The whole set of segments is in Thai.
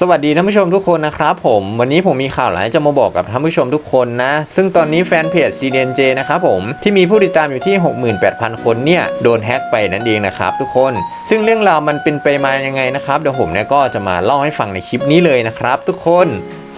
สวัสดีท่านผู้ชมทุกคนนะครับผมวันนี้ผมมีข่าวหลายจะมาบอกกับท่านผู้ชมทุกคนนะ ซึ่งตอนนี้แฟนเพจ CDNJ นะครับผมที่มีผู้ติดตามอยู่ที่ 68,000 คนเนี่ย โดนแฮ็กไปนั่นเองนะครับทุกคน ซึ่งเรื่องราวมันเป็นไปมายังไงนะครับ เดี๋ยวผมเนี่ยก็จะมาเล่าให้ฟังในคลิปนี้เลยนะครับทุกคน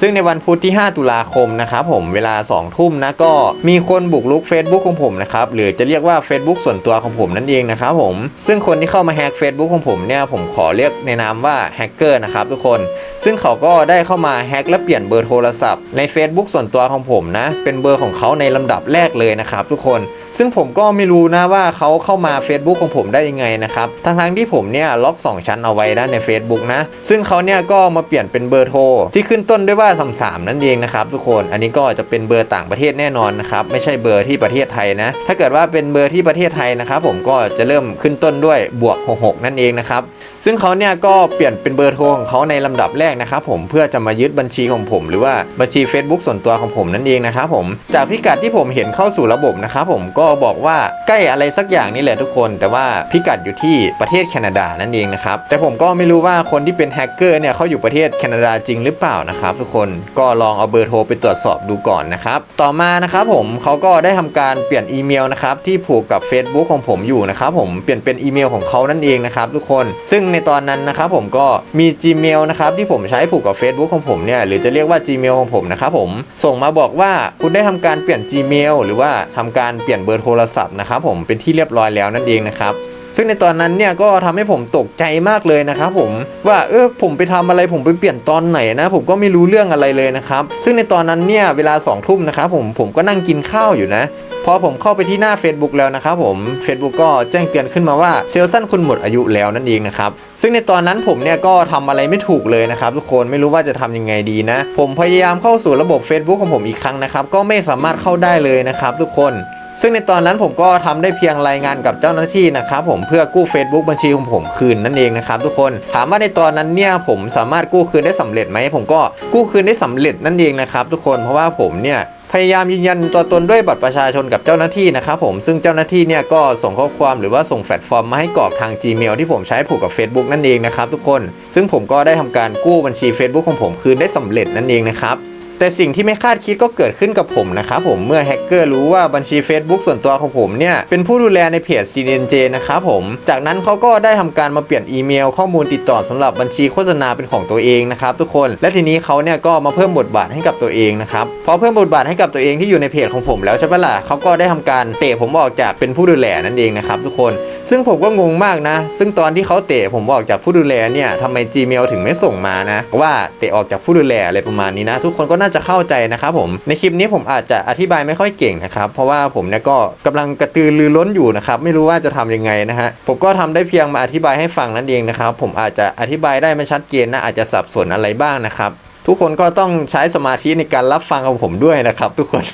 ซึ่งในวันพุธที่ 5 ตุลาคมนะครับผมเวลา 2 ทุ่มนะก็มีคนบุกรุก Facebook ของผมนะครับหรือจะเรียกว่า Facebook ส่วนตัวของผมนั่นเองนะครับผมซึ่งคนที่เข้ามาแฮก Facebook ของผมเนี่ยผมขอเรียกในนามว่าแฮกเกอร์นะครับทุกคน ซึ่งเขาก็ได้เข้ามาแฮกและเปลี่ยนเบอร์โทรศัพท์ใน Facebook ส่วนตัวของผมนะเป็นเบอร์ของเขาในลำดับแรกเลยนะครับทุกคน ซึ่งผมก็ไม่รู้นะว่าเขาเข้ามา Facebook ของผมได้ยังไงนะครับทั้งๆที่ผมเนี่ยล็อก 2 ชั้นเอาไว้นะใน Facebook นะซึ่งเขาเนี่ยก็มาเปลี่ยนเป็นเบอร์โทรที่ขึ้นต้นด้วยว่า33 นั่นเองนะครับทุกคนอันนี้ก็จะเป็นเบอร์ต่างประเทศแน่นอนนะครับไม่ใช่เบอร์ที่ประเทศไทยนะถ้าเกิดว่าเป็นเบอร์ที่ประเทศไทยนะครับผมก็จะเริ่มขึ้นต้นด้วยบวก 66 นั่นเองนะครับซึ่งเขาเนี่ยก็เปลี่ยนเป็นเบอร์โทรของเขาในลำดับแรกนะครับผมเพื่อจะมายึดบัญชีของผม หรือว่าบัญชี Facebook ส่วนตัวของผมนั่นเองนะครับผมจากพิกัดที่ผมเห็นเข้าสู่ระบบนะครับผมก็บอกว่าใกล้อะไรสักอย่างนี่แหละทุกคน แต่ว่าพิกัดอยู่ที่ประเทศแคนาดานั่นเองนะครับแต่ผมก็ไม่รู้ว่าคนที่เป็นแฮกเกอร์เนี่ยเขาอยู่ประเทศแคนาดาจริงหรือเปล่านะครับทุกคนก็ลองเอาเบอร์โทรไปตรวจสอบดูก่อนนะครับต่อมานะครับผมเขาก็ได้ทำการเปลี่ยนอีเมลนะครับที่ผูกกับ Facebook ของผมอยู่นะครับผมเปลี่ยนเป็นอีเมลของเขานั่นเองนะครับทุกคน ซึ่งในตอนนั้นนะครับผมก็มี Gmail นะครับที่ผมใช้ผูกกับ Facebook ของผมเนี่ยหรือจะเรียกว่า Gmail ของผมนะครับผมส่งมาบอกว่าคุณได้ทำการเปลี่ยน Gmail หรือว่าทำการเปลี่ยนเบอร์โทรศัพท์นะครับผมเป็นที่เรียบร้อยแล้วนั่นเองนะครับ ซึ่งในตอนนั้นเนี่ยก็ทำให้ผมตกใจมากเลยนะครับผมว่าเออผมไปทำอะไรผมไปเปลี่ยนตอนไหนนะ ผมก็ไม่รู้เรื่องอะไรเลยนะครับซึ่งในตอนนั้นเนี่ยเวลา2องทุ่มนะครับผมผมก็นั่งกินข้าวอยู่นะพอผมเข้าไปที่หน้า Facebook แล้วนะครับผม Facebook ก็แจ้งเตือนขึ้นมาว่าเซลสันคุณหมดอายุแล้วนั่นเองนะครับ ซึ่งในตอนนั้นผมเนี่ยก็ทำอะไรไม่ถูกเลยนะครับ ทุกคนไม่รู้ว่าจะทำยังไงดีนะ ผมพยายามเข้าสู่ระบบ Facebook ของผมอีกครั้งนะครับ ก็ไม่สามารถเข้าได้เลยนะครับทุกคน ซึ่งในตอนนั้นผมก็ทำได้เพียงรายงานกับเจ้าหน้าที่นะครับผมเพื่อกู้ Facebook บัญชีของผมคืนนั่นเองนะครับทุกคนถามว่าในตอนนั้นเนี่ยผมสามารถกู้คืนได้สำเร็จไหมผมก็กู้คืนได้สำเร็จนั่นเองนะครับทุกคนเพราะว่าผมเนี่ยพยายามยืนยันตัวตนด้วยบัตรประชาชนกับเจ้าหน้าที่นะครับผมซึ่งเจ้าหน้าที่เนี่ยก็ส่งข้อความหรือว่าส่งแฟลตฟอร์มมาให้กรอกทาง Gmail ที่ผมใช้ผูกกับ Facebook นั่นเองนะครับทุกคน ซึ่งผมก็ได้ทำการกู้บัญชี Facebook ของผมคืนได้สำเร็จนั่นเองนะครับ แต่สิ่งที่ไม่คาดคิดก็เกิดขึ้นกับผมนะครับผมเมื่อแฮกเกอร์รู้ว่าบัญชี Facebook ส่วนตัวของผมเนี่ย เป็นผู้ดูแลในเพจ CNJ นะครับผม จากนั้นเขาก็ได้ทำการมาเปลี่ยนอีเมล ข้อมูลติดต่อสำหรับบัญชีโฆษณาเป็นของตัวเองนะครับทุกคนและทีนี้เขาเนี่ยก็มาเพิ่มบทบาทให้กับตัวเองนะครับพอเพิ่มบทบาทให้กับตัวเองที่อยู่ในเพจของผมแล้วใช่ปะล่ะเขาก็ได้ทำการเตะผมออกจากเป็นผู้ดูแลนั่นเองนะครับทุกคน ซึ่งผมก็งงมากนะ ซึ่งตอนที่เขาเตะผมออกจากผู้ดูแลเนี่ยทำไม Gmail ถึงไม่ส่งมานะว่าเตะออกจากผู้ดูแลอะไรประมาณนี้นะ ทุกคนก็น่าจะเข้าใจนะครับผมในคลิปนี้ผมอาจจะอธิบายไม่ค่อยเก่งนะครับเพราะว่าผมเนี่ยก็กำลังกระตือรือร้นอยู่นะครับไม่รู้ว่าจะทำยังไงนะฮะผมก็ทำได้เพียงมาอธิบายให้ฟังนั่นเองนะครับผมอาจจะอธิบายได้ไม่ชัดเจนนะอาจจะสับสนอะไรบ้างนะครับทุกคนก็ต้องใช้สมาธิในการรับฟังของผมด้วยนะครับ ทุกคน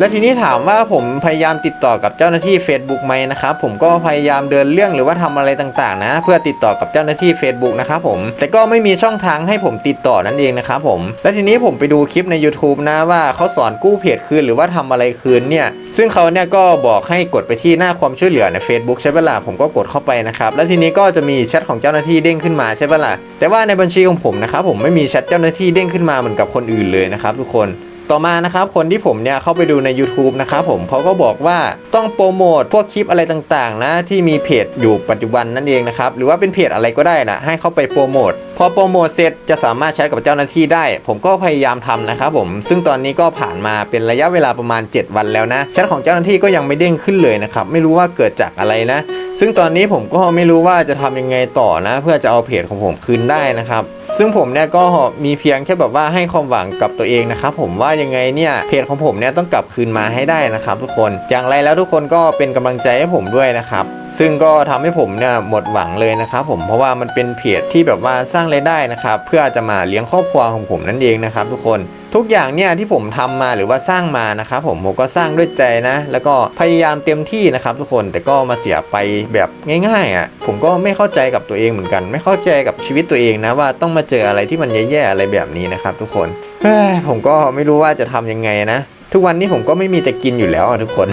และทีนี้ถามว่าผมพยายามติดต่อกับเจ้าหน้าที่ Facebook ไหมนะครับผมก็พยายามเดินเรื่องหรือว่าทำอะไรต่างๆ นะ เพื่อติดต่อกับเจ้าหน้าที่ Facebook นะครับผมแต่ก็ไม่มีช่องทางให้ผมติดต่อนั่นเองนะครับผมและทีนี้ผมไปดูคลิปใน YouTube นะว่าเขาสอนกู้เพจคืนหรือว่าทำอะไรคืนเนี่ยซึ่งเขาเนี่ยก็บอกให้กดไปที่หน้าความช่วยเหลือใน Facebook ใช่ปะล่ะผมก็กดเข้าไปนะครับแล้วทีนี้ก็จะมีแชทของเจ้าหน้าที่เด้งขึ้นมาใช่ปะล่ะแต่ว่าในบัญชีของผมนะครับผมไม่มีแชทเจ้าหน้าที่เด้งขึ้นมาเหมือนกับคนอื่นเลยนะครับทุกคน ต่อมานะครับคนที่ผมเนี่ยเข้าไปดูใน YouTube นะครับผมเขาก็บอกว่าต้องโปรโมทพวกคลิปอะไรต่างๆ นะที่มีเพจอยู่ปัจจุบันนั่นเองนะครับหรือว่าเป็นเพจอะไรก็ได้นะให้เข้าไปโปรโมทพอโปรโมทเสร็จจะสามารถแชทกับเจ้าหน้าที่ได้ ผมก็พยายามทำนะครับผมซึ่งตอนนี้ก็ผ่านมาเป็นระยะเวลาประมาณ 7 วันแล้วนะแชทของเจ้าหน้าที่ก็ยังไม่เด้งขึ้นเลยนะครับไม่รู้ว่าเกิดจากอะไรนะ ซึ่งตอนนี้ผมก็ไม่รู้ว่าจะทำยังไงต่อนะ เพื่อจะเอาเพจของผมคืนได้นะครับ ซึ่งผมเนี่ยก็มีเพียงแค่แบบว่าให้ความหวังกับตัวเองนะครับผมว่ายังไงเนี่ยเพจของผมเนี่ยต้องกลับคืนมาให้ได้นะครับ ทุกคนอย่างไรแล้วทุกคนก็เป็นกำลังใจให้ผมด้วยนะครับซึ่งก็ทำให้ผมเนี่ยหมดหวังเลยนะครับผมเพราะว่ามันเป็นเพจที่แบบว่าสร้างรายได้นะครับเพื่อจะมาเลี้ยงครอบครัวของผมนั่นเองนะครับทุกคน ทุกอย่างเนี่ยที่ผมทำมาหรือว่าสร้างมานะครับผมผมก็สร้างด้วยใจนะ แล้วก็พยายามเต็มที่นะครับ ทุกคนแต่ก็มาเสียไปแบบง่ายๆอะผมก็ไม่เข้าใจกับตัวเองเหมือนกัน ไม่เข้าใจกับชีวิตตัวเองนะว่าต้องมาเจออะไรที่มันแย่ๆอะไรแบบนี้นะครับ ทุกคนเฮ้ยผมก็ไม่รู้ว่าจะทำยังไงนะทุกวันนี้ผมก็ไม่มีจะกินอยู่แล้วทุกคน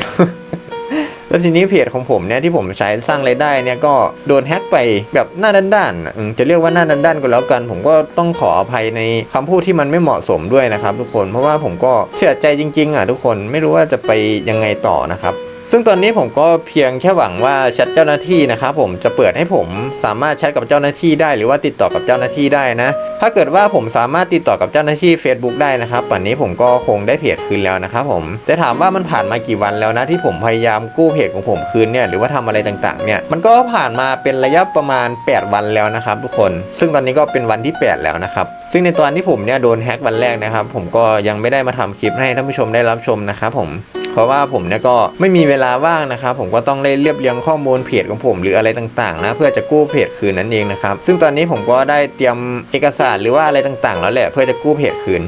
แล้วทีนี้เพจของผมเนี่ยที่ผมใช้สร้างรายได้เนี่ยก็โดนแฮ็กไปแบบหน้าด้านๆจะเรียกว่าหน้าด้านๆก็แล้วกัน ผมก็ต้องขออภัยในคำพูดที่มันไม่เหมาะสมด้วยนะครับ ทุกคนเพราะว่าผมก็เสียใจจริงๆอะทุกคนไม่รู้ว่าจะไปยังไงต่อนะครับ ซึ่งตอนนี้ผมก็เพียงแค่หวังว่าแชทเจ้าหน้าที่นะครับผมจะเปิดให้ผมสามารถแชทกับเจ้าหน้าที่ได้หรือว่าติดต่อกับเจ้าหน้าที่ได้นะ ถ้าเกิดว่าผมสามารถติดต่อกับเจ้าหน้าที่ Facebook ได้นะครับป่านนี้ผมก็คงได้เพจคืนแล้วนะครับผมแต่ถามว่ามันผ่านมากี่วันแล้วนะที่ผมพยายามกู้เพจของผมคืนเนี่ยหรือว่าทำอะไรต่างๆเนี่ยมันก็ผ่านมาเป็นระยะประมาณ 8 วันแล้วนะครับทุกคน ซึ่งตอนนี้ก็เป็นวันที่ 8 แล้วนะครับซึ่งในตอนที่ผมเนี่ยโดนแฮ็กวันแรกนะครับผมก็ยังไม่ได้มาทำคลิปให้ท่านผู้ชมได้รับชมนะครับผม เพราะว่าผมเนี่ยก็ไม่มีเวลาว่างนะครับผมก็ต้องได้เรียบเรียงข้อมูลเพจของผมหรืออะไรต่างๆนะเพื่อจะกู้เพจคืนนั่นเองนะครับซึ่งตอนนี้ผมก็ได้เตรียมเอกสารหรือว่าอะไรต่างๆ แล้วแหละเพื่อจะกู้เพจคืน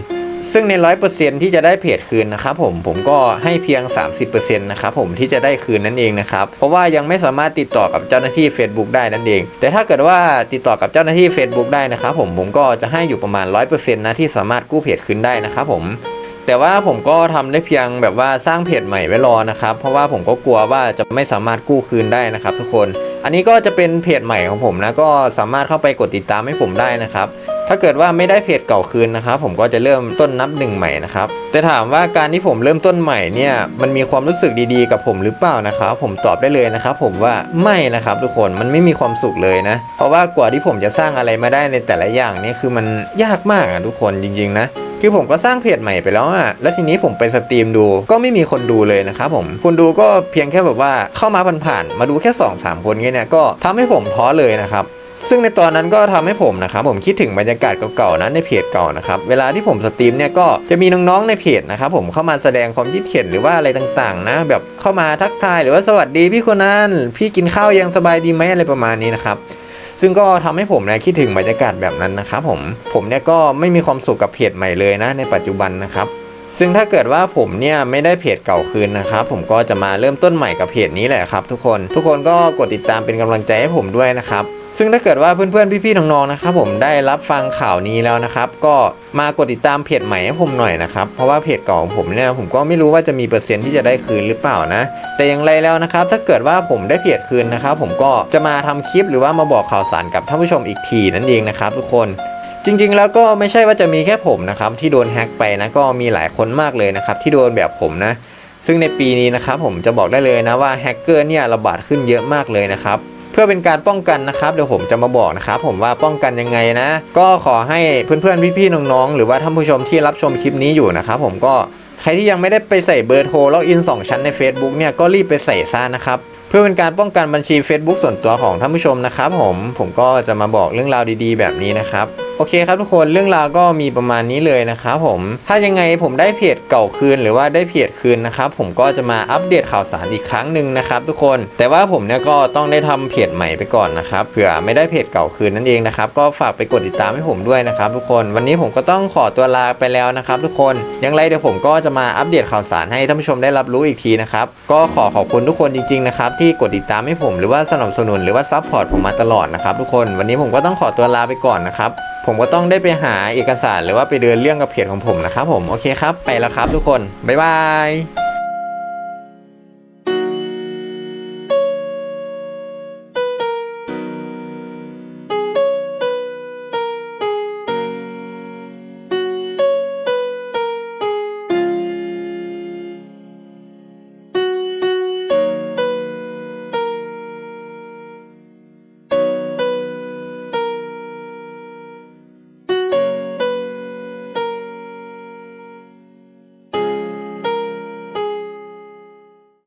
ซึ่งในร้อยเปอร์เซ็นที่จะได้เพจคืนนะครับผมผมก็ให้เพียง 30%นะครับผมที่จะได้คืนนั่นเองนะครับ เพราะว่ายังไม่สามารถติดต่อกับเจ้าหน้าที่ Facebook ได้นั่นเอง แต่ถ้าเกิดว่าติดต่อกับเจ้าหน้าที่ Facebook ได้นะครับผมผมก็จะให้อยู่ประมาณ 100%นะที่สามารถกู้เพจคืนได้นะครับผม แต่ว่าผมก็ทำได้เพียงแบบว่าสร้างเพจใหม่ไว้รอนะครับ เพราะว่าผมก็กลัวว่าจะไม่สามารถกู้คืนได้นะครับ ทุกคน อันนี้ก็จะเป็นเพจใหม่ของผมนะก็สามารถเข้าไปกดติดตามให้ผมได้นะครับ ถ้าเกิดว่าไม่ได้เพจเก่าคืนนะครับ ผมก็จะเริ่มต้นนับหนึ่งใหม่นะครับ แต่ถามว่าการที่ผมเริ่มต้นใหม่เนี่ยมันมีความรู้สึกดีๆ กับผมหรือเปล่านะครับ ผมตอบได้เลยนะครับ ผมว่าไม่นะครับ ทุกคนมันไม่มีความสุขเลยนะ เพราะว่ากว่าที่ผมจะสร้างอะไรมาได้ในแต่ละอย่างเนี่ยคือมันยากมากอะทุกคนจริง ๆ นะ คือผมก็สร้างเพจใหม่ไปแล้วอะแล้วทีนี้ผมไปสตรีมดู ก็ไม่มีคนดูเลยนะครับผมคนดูก็เพียงแค่แบบว่าเข้ามาผ่านๆมาดูแค่2อสามคนแค่เนี้ยก็ทำให้ผมท้อเลยนะครับซึ่งในตอนนั้นก็ทำให้ผมนะครับผมคิดถึงบรรยากาศเก่าๆนะในเพจเก่านะครับเวลาที่ผมสตรีมเนี่ยก็จะมีน้องๆในเพจนะครับผมเข้ามาแสดงความคิดเห็นหรือว่าอะไรต่างๆนะแบบเข้ามาทักทายหรือว่าสวัสดีพี่คนนั้นพี่กินข้าวยังสบายดีไหมอะไรประมาณนี้นะครับ ซึ่งก็ทำให้ผมเนี่ยคิดถึงบรรยากาศแบบนั้นนะครับผมผมเนี่ยก็ไม่มีความสุขกับเพจใหม่เลยนะ ในปัจจุบันนะครับซึ่งถ้าเกิดว่าผมเนี่ยไม่ได้เพจเก่าคืนนะครับ ผมก็จะมาเริ่มต้นใหม่กับเพจนี้แหละครับ ทุกคนทุกคนก็กดติดตามเป็นกำลังใจให้ผมด้วยนะครับ ซึ่งถ้าเกิดว่าเพื่อนๆ พี่ๆ น้องๆ นะครับผมได้รับฟังข่าวนี้แล้วนะครับ ก็มากดติดตามเพจใหม่ให้ผมหน่อยนะครับ เพราะว่าเพจเก่าของผมเนี่ยผมก็ไม่รู้ว่าจะมีเปอร์เซ็นต์ที่จะได้คืนหรือเปล่านะ แต่อย่างไรแล้วนะครับ ถ้าเกิดว่าผมได้เพจคืนนะครับ ผมก็จะมาทำคลิปหรือว่ามาบอกข่าวสารกับท่านผู้ชมอีกทีนั่นเองนะครับทุกคนจริงๆ แล้วก็ไม่ใช่ว่าจะมีแค่ผมนะครับที่โดนแฮ็กไปนะก็มีหลายคนมากเลยนะครับที่โดนแบบผมนะ ซึ่งในปีนี้นะครับผมจะบอกได้เลยนะว่าแฮกเกอร์เนี่ยระบาดขึ้นเยอะมากเลยนะครับ พื่อเป็นการป้องกันนะครับเดี๋ยวผมจะมาบอกนะครับผมว่าป้องกันยังไงนะ ก็ขอให้เพื่อนๆพี่ๆน้องๆหรือว่าท่านผู้ชมที่รับชมคลิปนี้อยู่นะครับผมก็ใครที่ยังไม่ได้ไปใส่เบอร์โทรล็อกอิน 2 ชั้นใน Facebook เนี่ยก็รีบไปใส่ซะนะครับเพื่อเป็นการป้องกันบัญชี Facebook ส่วนตัวของท่านผู้ชมนะครับผมผมก็จะมาบอกเรื่องราวดีๆ แบบนี้นะครับ โอเคครับทุกคนเรื่องราวก็มีประมาณนี้เลยนะครับผมถ้ายังไงผมได้เพจเก่าคืนหรือว่าได้เพจคืนนะครับผมก็จะมาอัปเดตข่าวสารอีกครั้งหนึ่งนะครับทุกคนแต่ว่าผมเนี่ยก็ต้องได้ทำเพจใหม่ไปก่อนนะครับเผื่อไม่ได้เพจเก่าคืนนั่นเองนะครับก็ฝากไปกดติดตามให้ผมด้วยนะครับทุกคนวันนี้ผมก็ต้องขอตัวลาไปแล้วนะครับทุกคนย่างไรเดี๋ยวผมก็จะมาอัปเดตข่าวสารให้ท่านผู้ชมได้รับรู้อีกทีนะครับก็ขอขอบคุณทุกคนจริงๆนะครับที่กดติดตามให้ผมหรือว่าสนับสนุนหรือว่าซัพพอร์ตผมมาตลอดนะครับทุกคนวันนี้ผมก็ต้องขอตัวลาไปก่อนนะครับผมก็ต้องได้ไปหาเอกสารหรือว่าไปเดินเรื่องกับเพจของผมนะครับผมโอเคครับไปแล้วครับทุกคนบ๊ายบาย